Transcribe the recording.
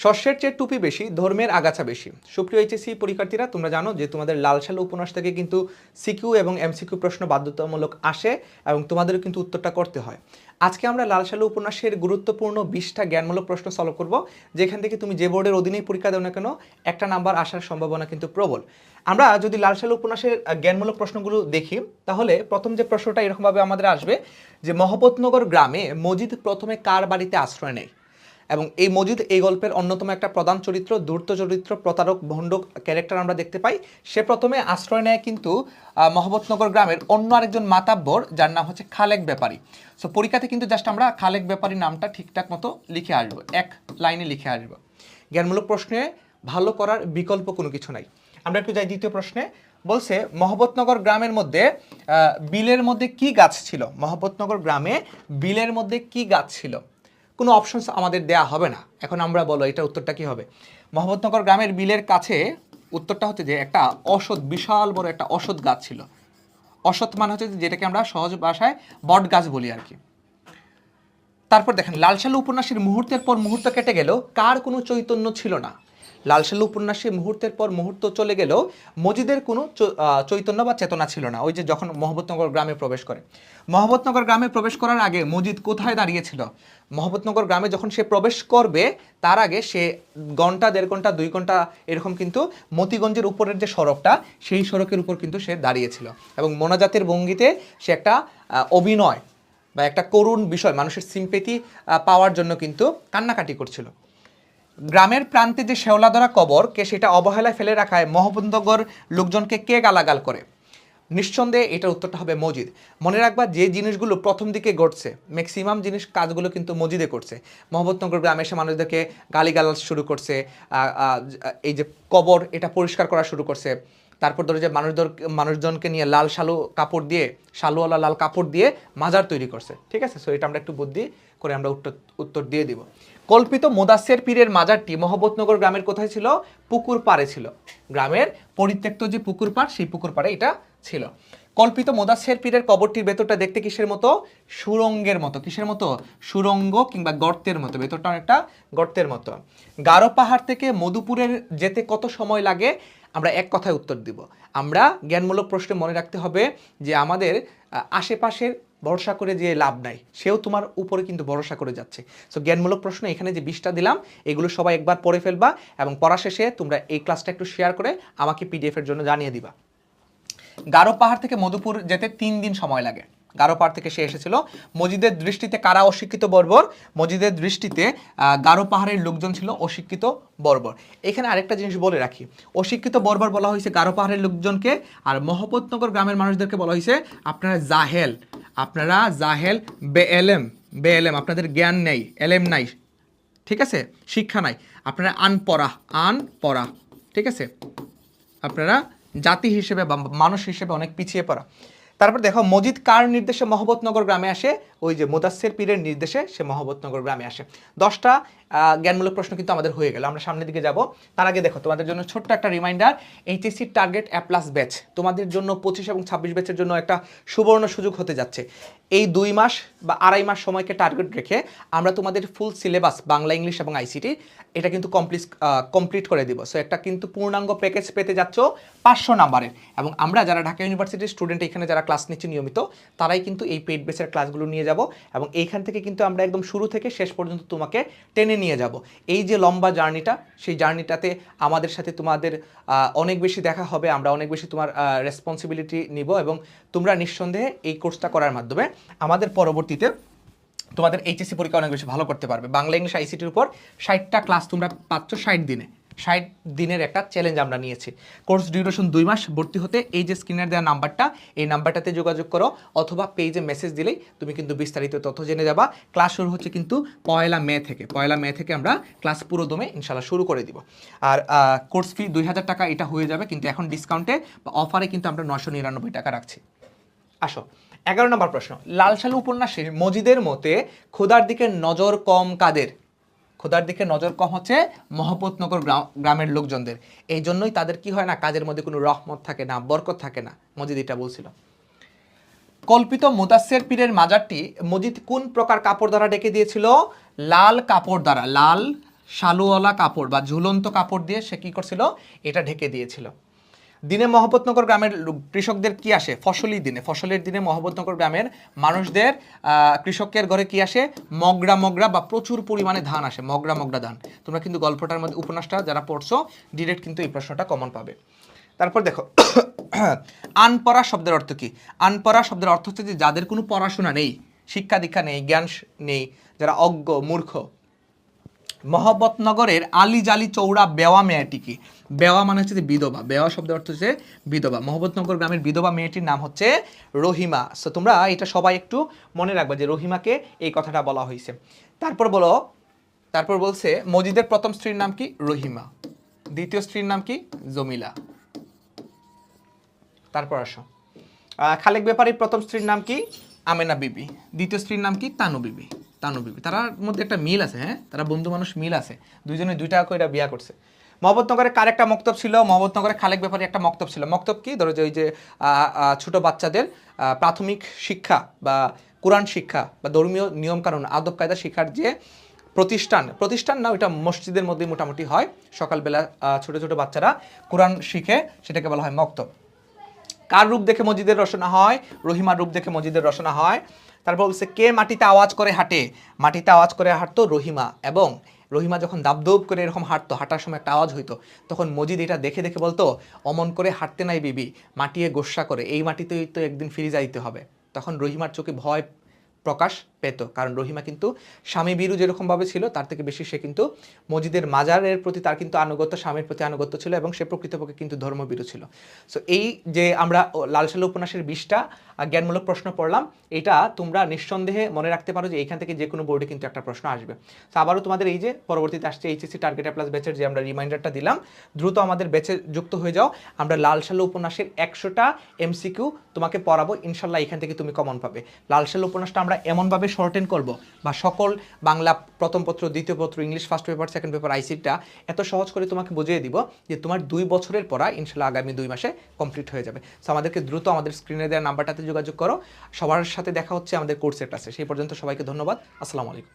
শস্যের চেয়ে টুপি বেশি, ধর্মের আগাছা বেশি। সুপ্রিয় এইচএসসি পরীক্ষার্থীরা, তোমরা জানো যে তোমাদের লাল সালু উপন্যাস থেকে কিন্তু সিকিউ এবং এমসিকিউ প্রশ্ন বাধ্যতামূলক আসে এবং তোমাদেরও কিন্তু উত্তরটা করতে হয়। আজকে আমরা লাল সালু উপন্যাসের গুরুত্বপূর্ণ বিশটা জ্ঞানমূলক প্রশ্ন সলভ করব, যেখান থেকে তুমি যে বোর্ডের অধীনেই পরীক্ষা দাও না কেন, একটা নাম্বার আসার সম্ভাবনা কিন্তু প্রবল। আমরা যদি লাল সালু উপন্যাসের জ্ঞানমূলক প্রশ্নগুলো দেখি, তাহলে প্রথম যে প্রশ্নটা এরকমভাবে আমাদের আসবে যে মহব্বতনগর গ্রামে মজিদ প্রথমে কার বাড়িতে আশ্রয় নেয়? এবং এই মজিদ এই গল্পের অন্যতম একটা প্রধান চরিত্র ধূর্ত চরিত্র, প্রতারক ভণ্ড ক্যারেক্টার আমরা দেখতে পাই। সে প্রথমে আশ্রয় নেয় কিন্তু মহব্বতনগর গ্রামের অন্য আরেকজন মাতাব্বর, যার নাম হচ্ছে খালেক ব্যাপারী। সো পরীক্ষাতে কিন্তু জাস্ট আমরা খালেক ব্যাপারী নামটা ঠিকঠাক মতো লিখে আসব, এক লাইনে লিখে আসব। জ্ঞানমূলক প্রশ্নে, ভালো করার বিকল্প কোনো কিছু নাই। আমরা একটু যাই দ্বিতীয় প্রশ্নে। বলছে, মহব্বতনগর গ্রামের মধ্যে বিলের মধ্যে কি গাছ ছিল? মহব্বতনগর গ্রামে বিলের মধ্যে কি গাছ ছিল? কোনো অপশনস আমাদের দেয়া হবে না। এখন আমরা বলো এটা উত্তরটা কি হবে? মোহাম্মদনগর গ্রামের বিলের কাছে উত্তরটা হচ্ছে যে একটা অসৎ, বিশাল বড় একটা অসৎ গাছ ছিল। অসৎ মানে হচ্ছে যেটাকে আমরা সহজ ভাষায় বট গাছ বলি আর কি। তারপর দেখেন, লালশালু উপন্যাসের মুহূর্তের পর মুহূর্ত কেটে গেল কার কোনো চৈতন্য ছিল না। লালসালু উপন্যাসে মুহূর্তের পর মুহূর্ত চলে গেলেও মজিদের কোনো চৈতন্য বা চেতনা ছিল না, ওই যে যখন মহব্বতনগর গ্রামে প্রবেশ করে। মহব্বতনগর গ্রামে প্রবেশ করার আগে মজিদ কোথায় দাঁড়িয়েছিল? মহব্বতনগর গ্রামে যখন সে প্রবেশ করবে, তার আগে সে ঘণ্টা, দেড় ঘণ্টা, দুই ঘণ্টা এরকম কিন্তু মতিগঞ্জের উপরের যে সড়কটা, সেই সড়কের উপর কিন্তু সে দাঁড়িয়েছিল। এবং মোনাজাতের ভঙ্গিতে সে একটা অভিনয় বা একটা করুণ বিষয়, মানুষের সিম্পেথি পাওয়ার জন্য কিন্তু কান্নাকাটি করছিল। গ্রামের প্রান্তে যে শেওলাধরা কবর কে সেটা অবহেলায় ফেলে রাখায় মহবন্দগর লোকজনকে কে গালাগাল করে? নিঃসন্দেহে এটার উত্তরটা হবে মজিদ। মনে রাখবা যে জিনিসগুলো প্রথম দিকে ঘটছে ম্যাক্সিমাম জিনিস কাজগুলো কিন্তু মজিদে করছে। মোহাম্মদনগর গ্রামে এসে মানুষদেরকে গালিগালাজ শুরু করছে এই যে কবর এটা পরিষ্কার করা শুরু করছে। তারপর ধরো যে মানুষদের, মানুষজনকে নিয়ে লাল শালু কাপড় দিয়ে, শালুওয়ালা লাল কাপড় দিয়ে মাজার তৈরি করছে। ঠিক আছে? সো এটা আমরা একটু বুদ্ধি করে আমরা উত্তর উত্তর দিয়ে দিব। কল্পিত মোদাসের পীরের মাজারটি মহব্বতনগর গ্রামের কোথায় ছিল? পুকুর পাড়ে ছিল। গ্রামের পরিত্যক্ত যে পুকুর পাড়, সেই পুকুর পাড়ে এটা ছিল। কল্পিত মোদাসের পীরের কবরটির ভেতরটা দেখতে কিসের মতো? সুরঙ্গের মতো। কিসের মতো? সুরঙ্গ কিংবা গর্তের মতো। ভেতরটা অনেকটা গর্তের মতো। গারো পাহাড় থেকে মধুপুরের যেতে কত সময় লাগে? আমরা এক কথায় উত্তর দিব। আমরা জ্ঞানমূলক প্রশ্নে মনে রাখতে হবে যে আমাদের আশেপাশের ভরসা করে যে লাভ নাই, সেও তোমার উপরে কিন্তু ভরসা করে যাচ্ছে। সো জ্ঞানমূলক প্রশ্ন, এখানে যে বিশটা দিলাম, এগুলো সবাই একবার পড়ে ফেলবা এবং পড়া শেষে তোমরা এই ক্লাসটা একটু শেয়ার করে আমাকে পিডিএফ এর জন্য জানিয়ে দিবা। গারো পাহাড় থেকে মধুপুর যেতে তিন দিন সময় লাগে। গারো পাহাড় থেকে সে এসেছিল। মজিদের দৃষ্টিতে কারা অশিক্ষিত বর্বর? মজিদের দৃষ্টিতে গারো পাহাড়ের লোকজন ছিল অশিক্ষিত বর্বর। এখানে আরেকটা জিনিস বলে রাখি। অশিক্ষিত বর্বর বলা হয়েছে গারো পাহাড়ের লোকজনকে, আর মহব্বতনগর গ্রামের মানুষদেরকে বলা হয়েছে আপনারা জাহেল। আপনারা জাহেল বে এলেম বে এলেম আপনাদের জ্ঞান নেই, এলেম নাই, ঠিক আছে? শিক্ষা নাই। আপনারা আনপড়া আনপড়া, ঠিক আছে? আপনারা জাতি হিসেবে বা মানুষ হিসেবে অনেক পিছিয়ে পড়া। তারপর দেখো, মজিদ কার নির্দেশে মহব্বতনগর গ্রামে আসে? ওই যে মোদাসের পীরের নির্দেশে সে মহব্বতনগর গ্রামে আসে। দশটা জ্ঞানমূলক প্রশ্ন কিন্তু আমাদের হয়ে গেল। আমরা সামনের দিকে যাব। তার আগে দেখো, তোমাদের জন্য ছোট্ট একটা reminder HSC target A plus batch তোমাদের জন্য পঁচিশ এবং ছাব্বিশ ব্যাচের জন্য একটা সুবর্ণ সুযোগ হতে যাচ্ছে। এই দুই মাস বা আড়াই মাস সময়কে টার্গেট রেখে আমরা তোমাদের ফুল সিলেবাস বাংলা ইংলিশ এবং আইসিটি এটা কিন্তু কমপ্লিট কমপ্লিট করে দিব। সো একটা কিন্তু পূর্ণাঙ্গ প্যাকেজ পেতে যাচ্ছ পাঁচশো নাম্বারের এবং আমরা যারা ঢাকা ইউনিভার্সিটির স্টুডেন্ট এখানে যারা ক্লাস নিচ্ছে নিয়মিত, তারাই কিন্তু এই পেড বেসের ক্লাসগুলো নিয়ে যাব এবং এইখান থেকে কিন্তু আমরা একদম শুরু থেকে শেষ পর্যন্ত তোমাকে টেনে নিয়ে যাব। এই যে লম্বা জার্নিটা সেই জার্নিটাতে আমাদের সাথে তোমাদের অনেক বেশি দেখা হবে, আমরা অনেক বেশি তোমার রেসপন্সিবিলিটি নিব এবং তোমরা নিঃসন্দেহে এই কোর্সটা করার মাধ্যমে আমাদের পরবর্তীতে তোমাদের এইচএসসি পরীক্ষা অনেক বেশি ভালো করতে পারবে। বাংলা, ইংলিশ আইসিটির উপর ষাটটা ক্লাস তোমরা পাচ্ছ ষাট দিনে। ষাট দিনের একটা চ্যালেঞ্জ আমরা নিয়েছি। কোর্স ডিউরেশন দুই মাস, ভর্তি হতে এই যে স্ক্রিনের দেওয়া নাম্বারটা এই নাম্বারটাতে যোগাযোগ করো অথবা পেজে মেসেজ দিলেই তুমি কিন্তু বিস্তারিত তথ্য জেনে যাবা। ক্লাস শুরু হচ্ছে কিন্তু পয়লা মে থেকে। পয়লা মে থেকে আমরা ক্লাস পুরো দমে ইনশাল্লাহ শুরু করে দিব। আর কোর্স ফি দুই হাজার টাকা, এটা হয়ে যাবে কিন্তু এখন ডিসকাউন্টে বা অফারে কিন্তু আমরা নশো নিরানব্বই টাকা রাখছি। আসো। এগারো নম্বর প্রশ্ন। লাল সালু উপন্যাসের মজিদের মতে খোদার দিকে নজর কম কাদের? খোদার দিকে নজর কম হচ্ছে মহব্বতনগর গ্রা- গ্রামের লোকজনদের। এই জন্যই তাদের কি হয় না কাজের মধ্যে কোনো রহমত থাকে না, বরকত থাকে না, মজিদ এটা বলছিল। কল্পিত মুদাসের পীরের মাজারটি মজিদ কোন প্রকার কাপড় দ্বারা ডেকে দিয়েছিল? লাল কাপড় দ্বারা, লাল শালুওয়ালা কাপড় বা ঝুলন্ত কাপড় দিয়ে সে কি করছিল? এটা ঢেকে দিয়েছিল। দিনে মহব্বতনগর গ্রামের কৃষকদের কি আসে? ফসলি দিনে। ফসলের দিনে মহব্বতনগর গ্রামের মানুষদের কৃষকের ঘরে কি আসে? মগরা মগরা বা প্রচুর পরিমাণে ধান আসে, মগরা মগরা ধান। তোমরা কিন্তু গল্পটার মধ্যে, উপন্যাসটা যারা পড়ছো ডিরেক্ট কিন্তু এই প্রশ্নটা কমন পাবে। তারপর দেখো, আনপড়া শব্দের অর্থ কি? আনপড়া শব্দের অর্থ হচ্ছে যে যাদের কোনো পড়াশোনা নেই, শিক্ষা দীক্ষা নেই, জ্ঞান নেই, যারা অজ্ঞ, মূর্খ মহব্বতনগরের আলি জালি চৌড়া বেওয়া মেয়েটি কি বেওয়া মানে হচ্ছে বিধবা। বেওয়া শব্দের অর্থ হচ্ছে বিধবা। মহব্বতনগর গ্রামের বিধবা মেয়েটির নাম হচ্ছে রহিমা। সো তোমরা এটা সবাই একটু মনে রাখবে যে রহিমাকে এই কথাটা বলা হয়েছে। তারপর বলো, তারপর বলছে, মজিদের প্রথম স্ত্রীর নাম কি? রহিমা। দ্বিতীয় স্ত্রীর নাম কি? জমিলা। তারপর আসো। খালেক ব্যাপারীর প্রথম স্ত্রীর নাম কি? আমেনা বিবি। দ্বিতীয় স্ত্রীর নাম কি? তানু বিবি। তানু বিবি তার মধ্যে একটা মিল আছে হ্যাঁ? তারা বন্ধু মানুষ মিল আছে। দুইজনে দুইটা করে বিয়া করছে। মহব্বতনগরে কার একটা মক্তব ছিল? মহব্বতনগরে খালেক ব্যাপারে একটা মক্তব ছিল। মক্তব কি? ধরো যে ওই যে ছোট বাচ্চাদের প্রাথমিক শিক্ষা বা কোরআন শিক্ষা বা ধর্মীয় নিয়মকানুন, আদব কায়দা শিক্ষার যে প্রতিষ্ঠান প্রতিষ্ঠান না, ওইটা মসজিদের মধ্যে মোটামুটি হয়। সকালবেলা ছোট ছোট বাচ্চারা কোরআন শিখে সেটাকে বলা হয় মক্তব। কার রূপ দেখে মসজিদের রচনা হয়? রহিমার রূপ দেখে মসজিদের রচনা হয়। তারপর বলছে, কে মাটিতে আওয়াজ করে হাঁটে? মাটিতে আওয়াজ করে হাঁটতো রহিমা এবং রহিমা যখন দাবদৌব করে এরকম হাঁটতো, হাঁটার সময় একটা আওয়াজ হইতো, তখন মজিদ এটা দেখে দেখে বলতো, অমন করে হাঁটতে নাই বিবি, মাটিয়ে গোসা করে, এই মাটিতেই তো একদিন ফিরে যাইতে হবে। তখন রহিমার চোখে ভয় প্রকাশ পেত। কারণ রহিমা কিন্তু স্বামী বীরু যেরকমভাবে ছিল, তার থেকে বেশি সে কিন্তু মজিদের মাজারের প্রতি তার কিন্তু আনুগত্য, স্বামীর প্রতি আনুগত্য ছিল এবং সে প্রকৃতপক্ষে কিন্তু ধর্মবীরু ছিল। সো এই যে আমরা ও লালসালু উপন্যাসের বিশটা জ্ঞানমূলক প্রশ্ন পড়লাম, এটা তোমরা নিঃসন্দেহে মনে রাখতে পারো যে এখান থেকে যে কোনো বোর্ডে কিন্তু একটা প্রশ্ন আসবে। তো আবারও তোমাদের এই যে পরবর্তীতে আসছে এইচএসসি টার্গেট প্লাস ব্যাচের যে আমরা রিমাইন্ডারটা দিলাম, দ্রুত আমাদের ব্যাচে যুক্ত হয়ে যাও। আমরা লালসালু উপন্যাসের একশোটা এমসিকিউ তোমাকে পড়াবো। ইনশাল্লাহ এখান থেকে তুমি কমন পাবে। লালসালু উপন্যাসটা আমরা এমনভাবে শর্টেন করব বা সকল বাংলা প্রথম পত্র, দ্বিতীয় পত্র English first paper second paper আইসিটা এত সহজ করে তোমাকে বুঝিয়ে দিব যে তোমার দুই বছরের পড়া ইনশাল্লাহ আগামী দুই মাসে কমপ্লিট হয়ে যাবে। সো আমাদেরকে দ্রুত আমাদের স্ক্রিনে দেওয়া নাম্বারটাতে যোগাযোগ করো। সবার সাথে দেখা হচ্ছে আমাদের কোর্সের ক্লাসে সেই পর্যন্ত সবাইকে ধন্যবাদ। আসসালামু আলাইকুম।